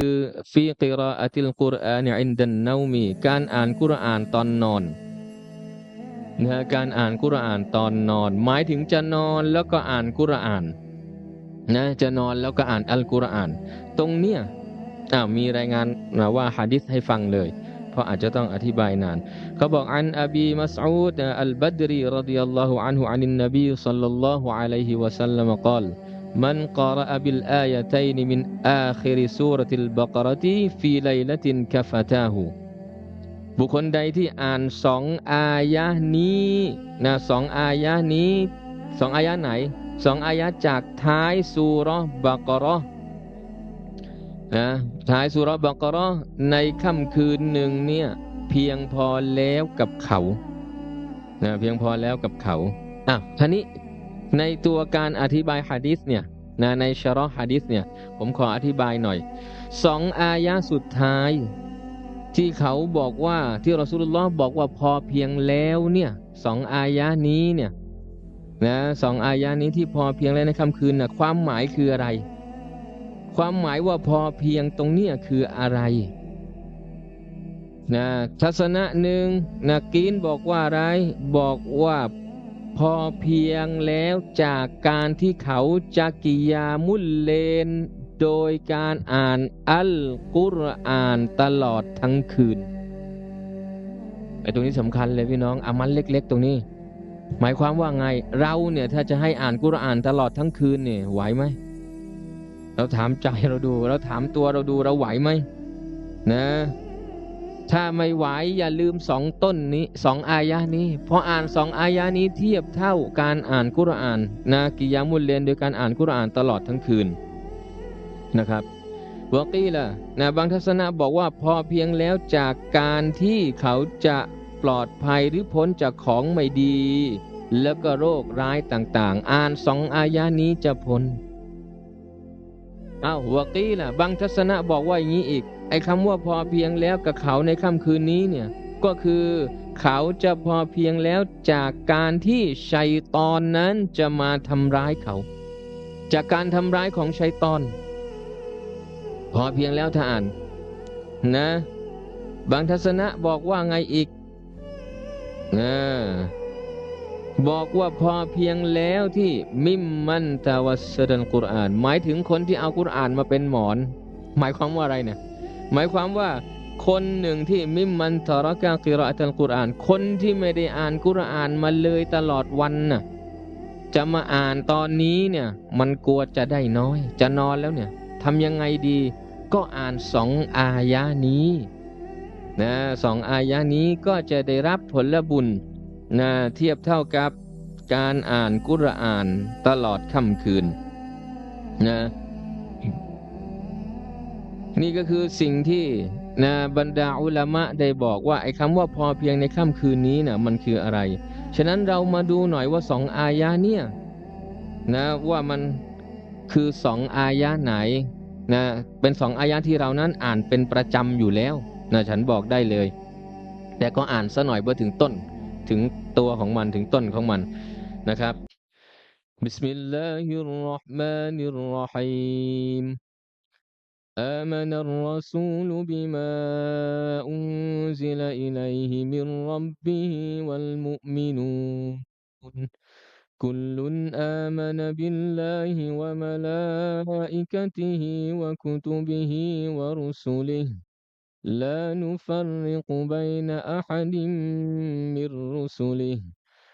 คือฟีกิรออัติลกุรอานอินดันนามีการอ่านกุรอานตอนนอนนะการอ่านกุรอานตอนนอน หมายถึงจะนอนแล้วก็อ่านกุรอานนะจะนอนแล้วก็อ่านอัลกุรอาน ตรงเนี้ยอ้าวมีรายงานมาว่าฮะดิษให้ฟังเลย เพราะอาจจะต้องอธิบายนาน เขาบอกอันอบีมัสอูดอัลบัดรีรดิยัลลอฮุอันฮุอานินนบีสัลลัลลอฮุอะลัยฮิวะสัลลัมกล่าว من قرأ بالآيتين من آخر سورة البقرة في ليلة كفتاه บุคคลใดที่อ่านสองอายะนี้นะสองอายะนี้สองอายะไหนสองอายะจากท้ายสุรบักรอนะท้ายสุรบักรอในค่ำคืนหนึ่งเนี่ยเพียงพอแล้วกับเขานะเพียงพอแล้วกับเขาอ่ะท่านี้ ในตัวการอธิบายฮะดิษเนี่ยนะในชะรอฮะดิษเนี่ยผมขออธิบายหน่อยสองอายะสุดท้าย ที่เขาบอกว่าที่รอสุลลอฮ์บอกว่าพอเพียงแล้วเนี่ยสองอายะนี้เนี่ยนะสองอายะนี้ที่พอเพียงแล้วในค่ำคืนนะความหมายคืออะไร ความหมายว่าพอเพียงตรงเนี้ยคืออะไรนะทัศนะหนึ่งนักกีนบอกว่าอะไร บอกว่า พอเพียงแล้วจากการที่เขาจะกิยามุลเลน โดยการอ่านอัลกุรอานตลอดทั้งคืนไอ้ตรงนี้สำคัญเลยพี่น้องอามันเล็ก ๆ ตรงนี้ หมายความว่าไงเราเนี่ยถ้าจะให้อ่านกุรอานตลอดทั้งคืนเนี่ยไหวไหมเราถามใจเราดู เราถามตัวเราดูเราไหวไหมนะ ถ้าไม่ไหวอย่าลืมสองต้นนี้สองอายะนี้พออ่านสองอายะนี้เทียบเท่าการอ่านกุรอานนะกิยามุลเลนโดยการอ่านกุรอานตลอดทั้งคืนนะครับวกีละนะบางทัศนะบอกว่าพอเพียงแล้วจากการที่เขาจะปลอดภัยหรือพ้นจากของไม่ดี แล้วก็โรคร้ายต่างๆ อ่านสองอายะนี้จะพ้นอ้าววกีละบางทัศนะบอกว่าอย่างนี้อีก ไอ้คำว่าพอเพียงแล้วกับเขาในค่ำคืนนี้เนี่ยก็คือเขาจะพอเพียงแล้วจากการที่ชัยตอนนั้นจะมาทำร้ายเขา จากการทำร้ายของชัยตอน พอเพียงแล้วถ้าอ่าน นะ บางทัศนะบอกว่าไงอีกนะบอกว่าพอเพียงแล้วที่มิมมันตาวัสดันกุรอาน หมายถึงคนที่เอากุรอานมาเป็นหมอน หมายความว่าอะไรเนี่ย หมายความว่าคนหนึ่งที่มิมมันทารกากิรอตัลกุรอาน คนที่ไม่ได้อ่านกุรอานมาเลยตลอดวันน่ะจะมาอ่านตอนนี้เนี่ยมันกลัวจะได้น้อย จะนอนแล้วเนี่ยทำยังไงดี ก็อ่านสองอายะนี้นะสองอายะนี้ก็จะได้รับผลบุญนะเทียบเท่ากับการอ่านกุรอานตลอดค่ำคืนนะ นี่ก็คือสิ่งที่นะบรรดาอุลามะได้บอกว่าไอ้คำว่าพอเพียงในค่ำคืนนี้นะมันคืออะไร ฉะนั้นเรามาดูหน่อยว่าสองอายะเนี่ยนะว่ามันคือสองอายะไหนนะเป็นสองอายะที่เรานั้นอ่านเป็นประจำอยู่แล้วนะฉันบอกได้เลย แต่ก็อ่านซะหน่อยเพื่อถึงต้นถึงตัวของมันถึงต้นของมันนะครับ بسم الله الرحمن الرحيم آمن الرسول بما أنزل إليه من ربه والمؤمنون. كل آمن بالله وملائكته وكتبه ورسله. لا نفرق بين أحد من رسله.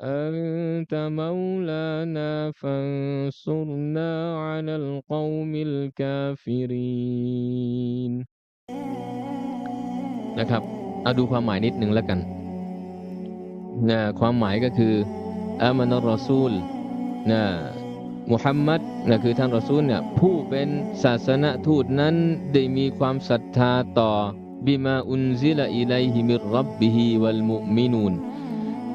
أنت مولانا فانصرنا على القوم الكافرين นะครับเอาดูความหมายนิดหนึ่งแล้วกันนะความหมายก็คืออามันรอซูลนะมุฮัมมัดนะคือท่านรอซูลเนี่ยผู้เป็นศาสนทูตนั้นได้มีความศรัทธาต่อบิมาอุนซิลอิไลฮิมิรรับบิฮิวัลมุมินูน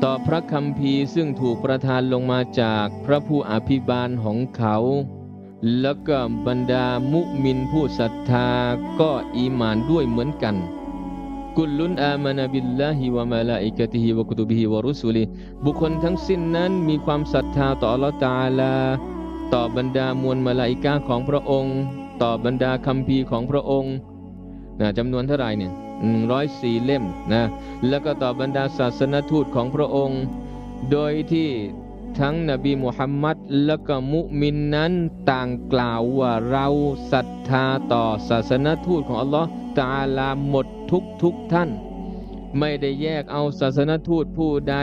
ต่อพระคัมภีซึ่งถูกประทานลงมาจากพระผู้อภิบาลของเขา แล้วก็บรรดามุมินผู้ศรัทธาก็อีมานด้วยเหมือนกัน กุลลุนอามานาบิลลาฮิวะมาลาอิกะติฮิวะกุตุบิฮิวะรุสุลิบุคคลทั้งสิ้นนั้นมีความศรัทธาต่ออัลลอฮฺตาลา ต่อบรรดามวลมาลาอิกาของพระองค์ ต่อบรรดาคัมภีของพระองค์นะจำนวนเท่าไหร่เนี่ย หนึ่งร้อยสี่เล่มนะแล้วก็ต่อบรรดาศาสนทูตของพระองค์ โดยที่ทั้งนบีมุฮัมมัดและก็มุมินนั้นต่างกล่าวว่าเราศรัทธาต่อศาสนทูตของอัลลอฮ์ตาลาหมดทุกทุกท่าน ไม่ได้แยกเอาศาสนทูตผู้ใด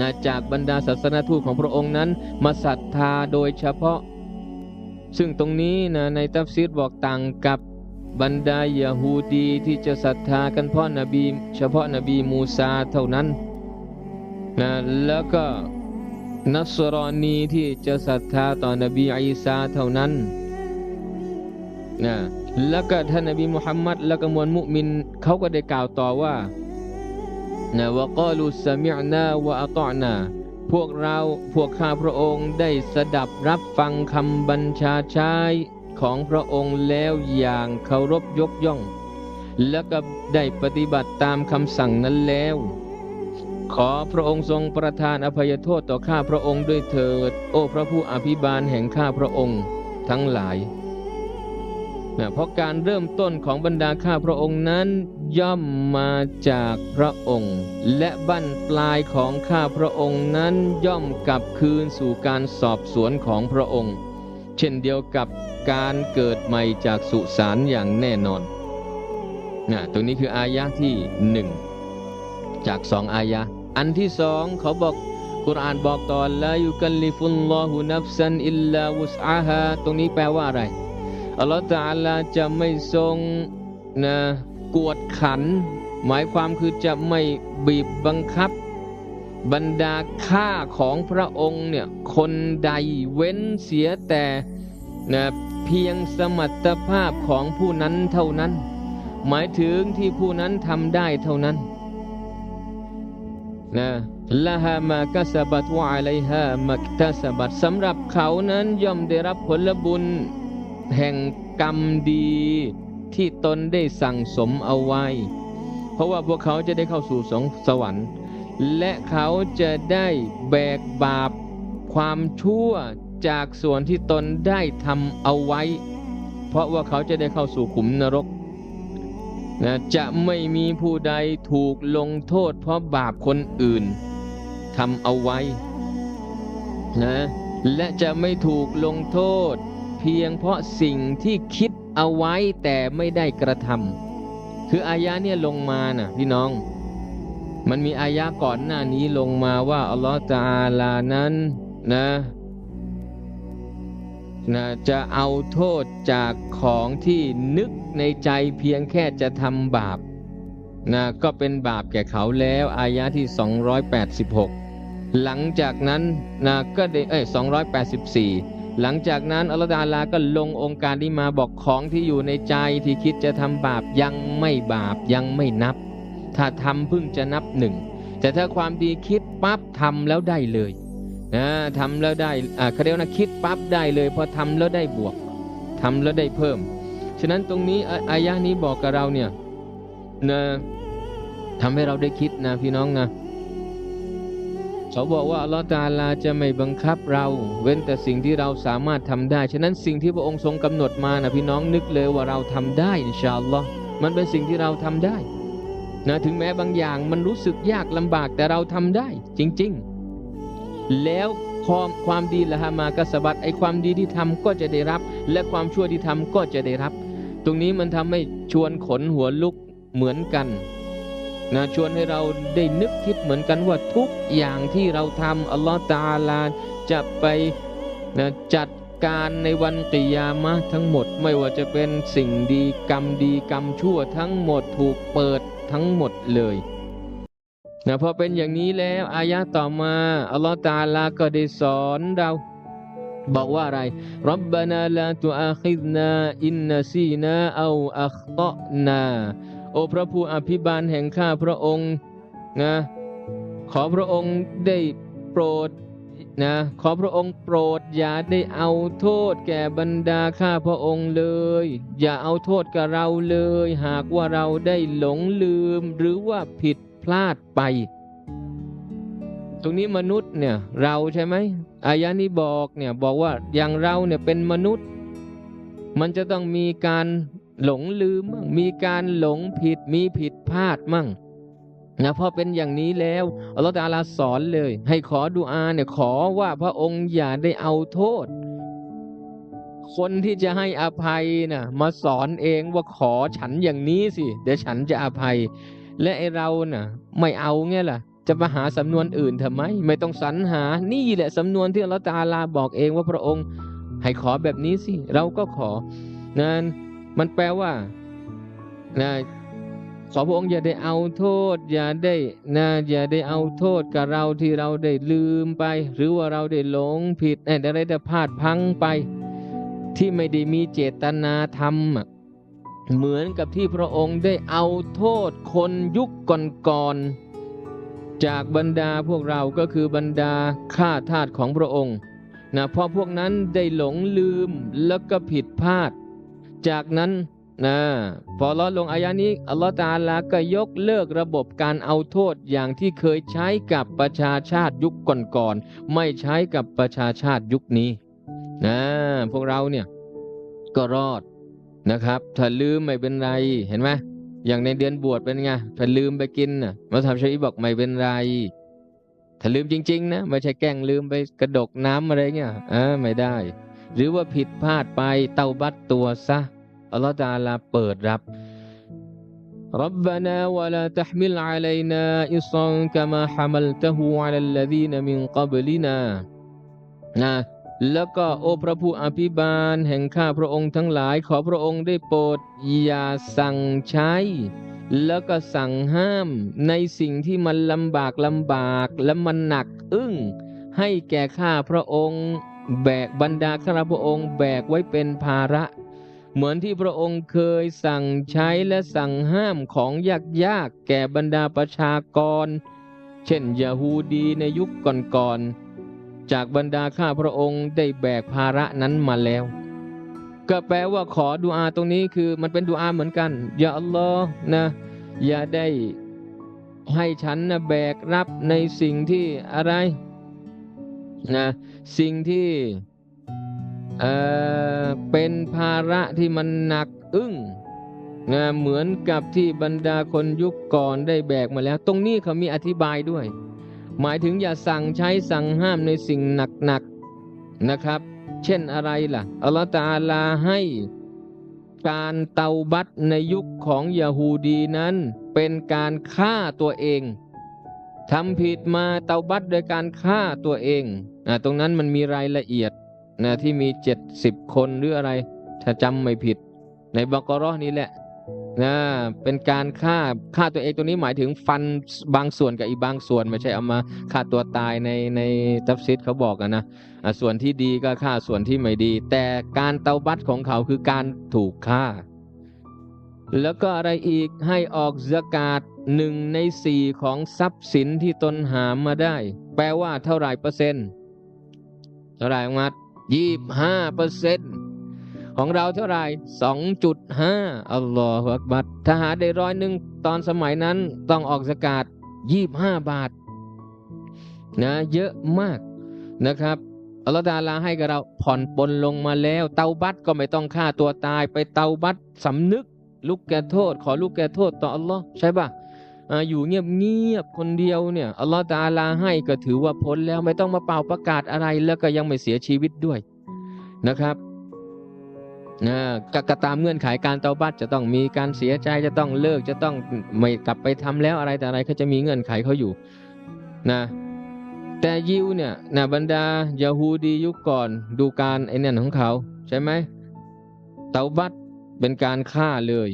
นะจากบรรดาศาสนทูตของพระองค์นั้น มาศรัทธาโดยเฉพาะ ซึ่งตรงนี้นะในตัฟซีดบอกต่างกับ บรรดายาฮูดีที่จะศรัทธากันเพราะนบีเฉพาะนบีมูซาเท่านั้นนะแล้วก็นัสรอนีที่จะศรัทธาต่อนบีอีสาเท่านั้นนะแล้วก็ท่านนบีมุฮัมมัดแล้วก็มวลมุมินเขาก็ได้กล่าวต่อว่านะว่ากาลูสมิอนาวะอัตอนาพวกเราพวกข้าพระองค์ได้สดับรับฟังคำบัญชาใช้ ของพระองค์แล้วอย่างเคารพยกย่อง แล้วก็ได้ปฏิบัติตามคำสั่งนั้นแล้ว ขอพระองค์ทรงประทานอภัยโทษต่อข้าพระองค์ด้วยเถิด โอ้พระผู้อภิบาลแห่งข้าพระองค์ทั้งหลายนะเพราะการเริ่มต้นของบรรดาข้าพระองค์นั้นย่อมมาจากพระองค์ และบั้นปลายของข้าพระองค์นั้นย่อมกลับคืนสู่การสอบสวนของพระองค์ เช่นเดียวกับ การเกิดใหม่จากสุสานอย่างแน่นอนนะตรงนี้คืออายะที่หนึ่งจากสองอายะ อันที่สองเขาบอกกุรอานบอกตอนลายุกัลลิฟุลลอฮุนัฟซันอิลลาวุสอาฮาตรงนี้แปลว่าอะไรอัลลอฮฺตาลาจะไม่ทรงนะกวดขัน หมายความคือจะไม่บีบบังคับ บรรดาข้าของพระองค์เนี่ยคนใดเว้นเสียแต่นะ เพียงสมรรถภาพของผู้นั้นเท่านั้น หมายถึงที่ผู้นั้นทำได้เท่านั้นนะละฮามากัสบัตวะอะลัยฮามักตสบัตสำหรับเขานั้นย่อมได้รับผลบุญ แห่งกรรมดีที่ตนได้สั่งสมเอาไว้ เพราะว่าพวกเขาจะได้เข้าสู่สงสวรรค์ และเขาจะได้แบกบาปความชั่ว จากส่วนที่ตนได้ทำเอาไว้ เพราะว่าเขาจะได้เข้าสู่ขุมนรกนะจะไม่มีผู้ใดถูกลงโทษเพราะบาปคนอื่นทำเอาไว้นะและจะไม่ถูกลงโทษ เพียงเพราะสิ่งที่คิดเอาไว้แต่ไม่ได้กระทำคืออายะเนี่ยลงมานะ่ะพี่น้อง มันมีอายะก่อนหน้านี้ลงมาว่าอัลลอฮฺตาลานั้นนะ นะจะเอาโทษจากของที่นึกในใจเพียงแค่จะทำบาปนะก็เป็นบาปแก่เขาแล้วอายะที่ 286 หลังจากนั้นนะก็ได้เอ้ย284 หลังจากนั้นอัลลอฮฺลาก็ลงองค์การนี้มาบอกของที่อยู่ในใจที่คิดจะทำบาปยังไม่บาปยังไม่นับ ถ้าทำเพิ่งจะนับหนึ่งแต่ถ้าความดีคิดปั๊บทำแล้วได้เลย นะทำแล้วได้อ่าเขาเรียกนะคิดปั๊บได้เลยพอทำแล้วได้บวกทำแล้วได้เพิ่ม ฉะนั้นตรงนี้อายะนี้บอกกับเราเนี่ยนะทำให้เราได้คิดนะพี่น้องนะเขาบอกว่าอัลลอฮฺตาลาจะไม่บังคับเรา เว้นแต่สิ่งที่เราสามารถทำได้ ฉะนั้นสิ่งที่พระองค์ทรงกำหนดมานะพี่น้องนึกเลยว่าเราทำได้อินชาอัลลอฮ์มันเป็นสิ่งที่เราทำได้นะถึงแม้บางอย่างมันรู้สึกยากลำบากแต่เราทำได้จริง ๆ แล้วความความดีละฮามากสบัดไอความดีที่ทำก็จะได้รับ และความชั่วที่ทำก็จะได้รับ ตรงนี้มันทำให้ชวนขนหัวลุกเหมือนกันนะชวนให้เราได้นึกคิดเหมือนกันว่าทุกอย่างที่เราทำอัลลอฮฺตาลาจะไปนะจัดการในวันกิยามะทั้งหมดไม่ว่าจะเป็นสิ่งดีกรรมดีกรรมชั่วทั้งหมดถูกเปิดทั้งหมดเลย นะพอเป็นอย่างนี้แล้วอายะต่อมาอัลลอฮฺตาอาลาก็ได้สอนเราบอกว่าอะไรรับบานาลาตุอาคิดนาอินนาซีนาเอาอัคตะนาโอพระผู้อภิบาลแห่งข้าพระองค์นะขอพระองค์ได้โปรดนะขอพระองค์โปรดอย่าได้เอาโทษแก่บรรดาข้าพระองค์เลย อย่าเอาโทษกับเราเลย หากว่าเราได้หลงลืมหรือว่าผิด ลาดไป ตรงนี้มนุษย์เนี่ยเราใช่ไหมอายะนี้บอกเนี่ยบอกว่าอย่างเราเนี่ยเป็นมนุษย์ มันจะต้องมีการหลงลืมมั่งมีการหลงผิดมีผิดพลาดมั่งนะพอเป็นอย่างนี้แล้วอัลลอฮฺตะอาลาสอนเลย ให้ขอดุอาเนี่ยขอว่าพระองค์อย่าได้เอาโทษ คนที่จะให้อภัยนะมาสอนเองว่าขอฉันอย่างนี้สิ เดี๋ยวฉันจะอภัย และไอเราน่ะ ไม่เอาเงี้ยล่ะ จะมาหาสำนวนอื่นทำไม ไม่ต้องสรรหา นี่แหละสำนวนที่อัลตาลาบอกเองว่าพระองค์ ให้ขอแบบนี้สิ เราก็ขอนั่นมันแปลว่านะขอพระองค์อย่าได้เอาโทษ อย่าได้นะอย่าได้เอาโทษกับเราที่เราได้ลืมไป หรือว่าเราได้หลงผิดอะไรได้พลาดพังไป ที่ไม่ได้มีเจตนาทำอะ เหมือนกับที่พระองค์ได้เอาโทษคนยุคก่อนๆจากบรรดาพวกเราก็คือบรรดาข้าทาสของพระองค์นะเพราะพวกนั้นได้หลงลืมแล้วก็ผิดพลาด จากนั้นนะพอลดลงอายะนี้อัลลอฮฺตาลาก็ยกเลิกระบบการเอาโทษอย่างที่เคยใช้กับประชาชาติยุคก่อนๆไม่ใช้กับประชาชาติยุคนี้นะพวกเราเนี่ยก็รอด นะครับ ถ้าลืมไม่เป็นไรเห็นไหมอย่างในเดือนบวชเป็นไงถ้าลืมไปกินนะมาทำชัยบอกไม่เป็นไร ถ้าลืมจริง ๆ นะไม่ใช่แกล้งลืมไปกระดกน้ำอะไรเงี้ยอ่าไม่ได้ หรือว่าผิดพลาดไปเตาบัตตัวซะอัลลอฮฺตาลาเปิดรับ ربنا ولا تحمل علينا إصرا كما حملته على الذين من قبلنا นะ แล้วก็โอพระผู้อภิบาลแห่งข้าพระองค์ทั้งหลายขอพระองค์ได้โปรดอย่าสั่งใช้ แล้วก็สั่งห้ามในสิ่งที่มันลำบากลำบากและมันหนักอึ้ง ให้แก่ข้าพระองค์แบกบรรดาข้าพระองค์แบกไว้เป็นภาระ เหมือนที่พระองค์เคยสั่งใช้และสั่งห้ามของยากยากแก่บรรดาประชากร เช่นยาฮูดีในยุคก่อนๆ จากบรรดาข้าพระองค์ได้แบกภาระนั้นมาแล้ว ก็แปลว่าขอดุอาตรงนี้คือมันเป็นดุอาเหมือนกัน อย่าอัลลอฮ์นะ อย่าได้ให้ฉันนะแบกรับในสิ่งที่อะไรนะสิ่งที่เอ่อเป็นภาระที่มันหนักอึ้งนะเหมือนกับที่บรรดาคนยุคก่อนได้แบกมาแล้ว ตรงนี้เขามีอธิบายด้วย หมายถึงอย่าสั่งใช้สั่งห้ามในสิ่งหนักๆนะครับ เช่นอะไรล่ะอัลลอฮฺตาลาให้การเตาบัตในยุคของยาฮูดีนั้น เป็นการฆ่าตัวเองทำผิดมาเตาบัตโดยการฆ่าตัวเองนะตรงนั้นมันมีรายละเอียดนะที่มีเจ็ดสิบคนหรืออะไร ถ้าจำไม่ผิด ในบักรอนี้แหละ นะเป็นการฆ่าฆ่าตัวเองตัวนี้หมายถึงฟันบางส่วนกับอีกบางส่วน ไม่ใช่เอามาฆ่าตัวตายในในตัฟซิดเขาบอกนนะส่วนที่ดีก็ฆ่าส่วนที่ไม่ดี แต่การเตาบัตของเขาคือการถูกฆ่า แล้วก็อะไรอีกให้ออกสกาดหนึ่งในสี่ของทรัพย์สินที่ตนหามาได้ แปลว่าเท่าไหร่เปอร์เซ็นต์เท่าไหร่มัดยี่ห้าเปอร์เซ็นต์ ของเราเท่าไหร่สองจุดห้าอัลลอฮฺอักบัดถ้าหาได้ร้อยหนึ่งตอนสมัยนั้นต้องออกสกาดยี่ห้าบาทนะเยอะมากนะครับอัลลอฮฺตาลาให้กับเราผ่อนปลนลงมาแล้ว เตาบัตก็ไม่ต้องฆ่าตัวตายไปเตาบัตสำนึกลูกแกโทษ ขอลูกแกโทษต่ออัลลอฮ์ใช่ปะอยู่เงียบๆคนเดียวเนี่ยอัลลอฮฺตาลาให้ก็ถือว่าพ้นแล้วไม่ต้องมาเป่าประกาศอะไรแล้วก็ยังไม่เสียชีวิตด้วยนะครับ กก็ตามเงื่อนไขการเตาบัตจะต้องมีการเสียใจจะต้องเลิกจะต้องไม่กลับไปทำแล้วอะไรแต่อะไรเขาจะมีเงื่อนไขเขาอยู่นะแต่ยิวเนี่ยนะบรรดายาฮูดียุคก่อนดูการไอ้เนี่ยของเขาใช่ไหมเตาบัตเป็นการฆ่าเลย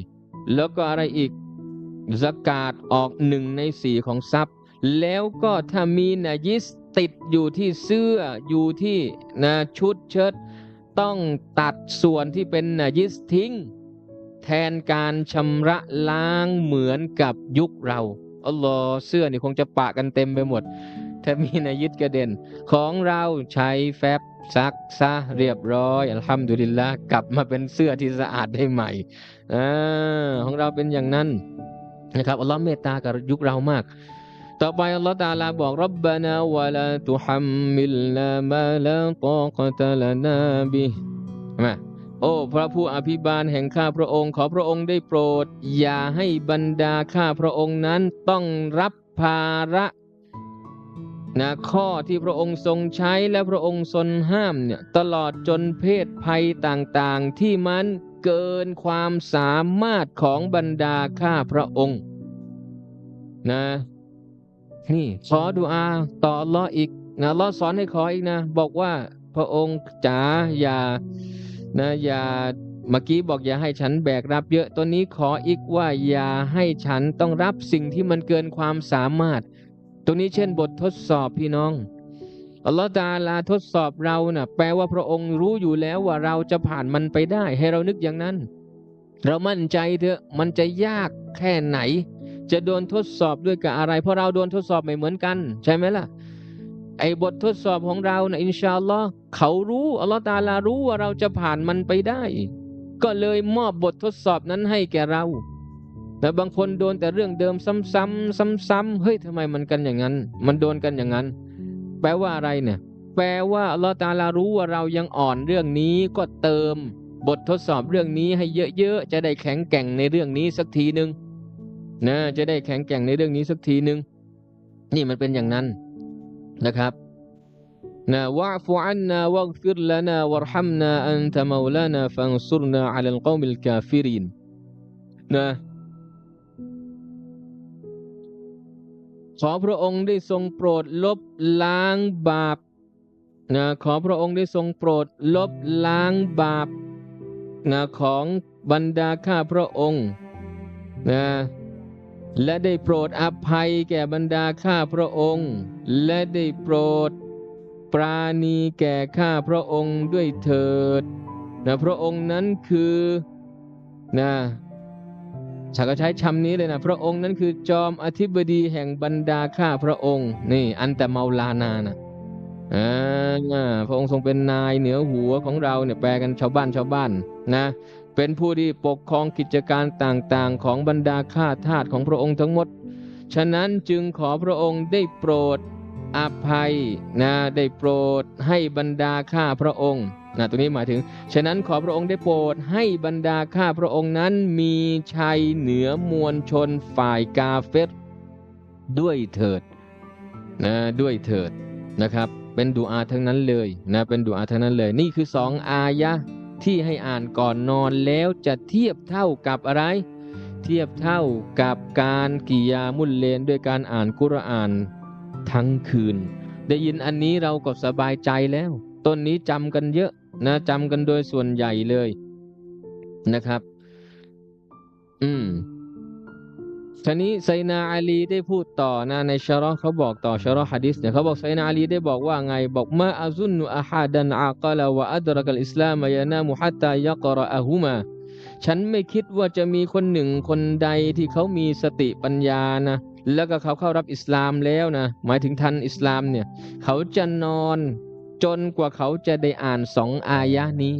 แล้วก็อะไรอีกสกาดออกหนึ่งในสี่ของทรัพย์ แล้วก็ถ้ามีนายิสติดอยู่ที่เสื้ออยู่ที่นะชุดเชิ้ต ต้องตัดส่วนที่เป็นนายิสทิ้ง แทนการชำระล้างเหมือนกับยุคเราอัลลอฮ์เสื้อนี่คงจะปะกันเต็มไปหมด ถ้ามีนายิสกระเด็น ของเราใช้แฟบซักซะเรียบร้อยอัลฮัมดุลิลละกลับมาเป็นเสื้อที่สะอาดได้ใหม่อาของเราเป็นอย่างนั้นนะครับอัลลอฮ์เมตตากับยุคเรามาก ต่อไปอัลลอฮ์ตาลาบอกรับบานาวะลาตุฮัมมิลนามาลาตอกตะลานาบิมาโอ้พระผู้อภิบาลแห่งข้าพระองค์ ขอพระองค์ได้โปรด อย่าให้บรรดาข้าพระองค์นั้นต้องรับภาระนะข้อที่พระองค์ทรงใช้และพระองค์ทรงห้ามเนี่ยตลอดจนเพศภัยต่างๆ ที่มันเกินความสามารถของบรรดาข้าพระองค์นะ นี่ขอดุอาต่ออัลลออีกนะอัลลอสอนให้ขออีกนะ บอกว่าพระองค์จ๋าอย่านะอย่าเมื่อกี้บอกอย่าให้ฉันแบกรับเยอะตัวนี้ขออีกว่าอย่าให้ฉันต้องรับสิ่งที่มันเกินความสามารถตรงนี้เช่นบททดสอบพี่น้องอัลลอฮฺตาลาทดสอบเรานะ่ะ แปลว่าพระองค์รู้อยู่แล้วว่าเราจะผ่านมันไปได้ ให้เรานึกอย่างนั้น เรามั่นใจเถอะมันจะยากแค่ไหน จะโดนทดสอบด้วยกับอะไร เพราะเราโดนทดสอบไม่เหมือนกัน ใช่ไหมล่ะ ไอ้บททดสอบของเรานะอินชาอัลลอฮ์เขารู้อัลลอฮฺตาลารู้ว่าเราจะผ่านมันไปได้ ก็เลยมอบบททดสอบนั้นให้แก่เรา แต่บางคนโดนแต่เรื่องเดิมซ้ำๆซ้ำๆเฮ้ยทำไมมันกันอย่างนั้น มันโดนกันอย่างนั้น แปลว่าอะไรเนี่ย แปลว่าอัลลอฮฺตาลารู้ว่าเรายังอ่อนเรื่องนี้ก็เติมบททดสอบเรื่องนี้ให้เยอะๆ จะได้แข็งแกร่งในเรื่องนี้สักทีหนึ่ง นะจะได้แข็งแกร่งในเรื่องนี้สักทีหนึ่งนี่มันเป็นอย่างนั้นนะครับนะวะฟุอันนาวะฟิรลานาวะรฮัมนาอันตะมาลานาฟังซุรนาอัลลกอมิลกาฟิรินนะขอพระองค์ได้ทรงโปรดลบล้างบาปนะขอพระองค์ได้ทรงโปรดลบล้างบาปนะของบรรดาข้าพระองค์นะ และได้โปรดอภัยแก่บรรดาข้าพระองค์ และได้โปรด ปราณีแก่ข้าพระองค์ด้วยเถิดนะพระองค์นั้นคือนะฉันก็ใช้คำนี้เลยนะ พระองค์นั้นคือจอมอธิบดีแห่งบรรดาข้าพระองค์ นี่ อันแต่เมาลานานะอ่าพระองค์ทรงเป็นนายเหนือหัวของเราเนี่ยแปลกันชาวบ้านชาวบ้านนะ เป็นผู้ที่ปกครองกิจการต่างๆ ของบรรดาข้าทาสของพระองค์ทั้งหมด ฉะนั้นจึงขอพระองค์ได้โปรดอภัยนะได้โปรดให้บรรดาข้าพระองค์นะตรงนี้หมายถึง ฉะนั้นขอพระองค์ได้โปรดให้บรรดาข้าพระองค์นั้นมีชัยเหนือมวลชนฝ่ายกาเฟตด้วยเถิดนะด้วยเถิดนะครับ เป็นดูอาทั้งนั้นเลยนะเป็นดูอาทั้งนั้นเลย นี่คือสองอายะ ที่ให้อ่านก่อนนอนแล้วจะเทียบเท่ากับอะไร เทียบเท่ากับการกิยามุลเลนด้วยการอ่านกุรอานทั้งคืน ได้ยินอันนี้เราก็สบายใจแล้ว ต้นนี้จำกันเยอะนะจำกันโดยส่วนใหญ่เลยนะครับ อืม ทีนี้ไซนาอาลีได้พูดต่อนะในชาร์เขาบอกต่อชาร์ฮะดิษเนี่ยเขาบอกไซนาอาลีได้บอกว่าไงบอกมาอาซุนุอาฮัดันอากลาวะอัดรักัลอิสลามยานามุฮัตตายะกรอะฮุมาฉันไม่คิดว่าจะมีคนหนึ่งคนใดที่เขามีสติปัญญานะแล้วก็เขาเข้ารับอิสลามแล้วนะหมายถึงทันอิสลามเนี่ยเขาจะนอนจนกว่าเขาจะได้อ่านสองอายะนี้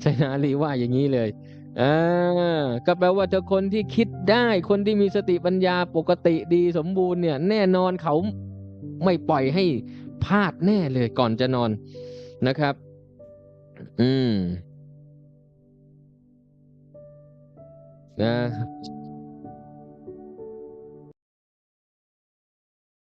ใช่นาลีว่าอย่างนี้เลย อ่าก็แปลว่าเจอคนที่คิดได้คนที่มีสติปัญญาปกติดีสมบูรณ์เนี่ย แน่นอนเขาไม่ปล่อยให้พลาดแน่เลยก่อนจะนอนนะครับ อืมนะ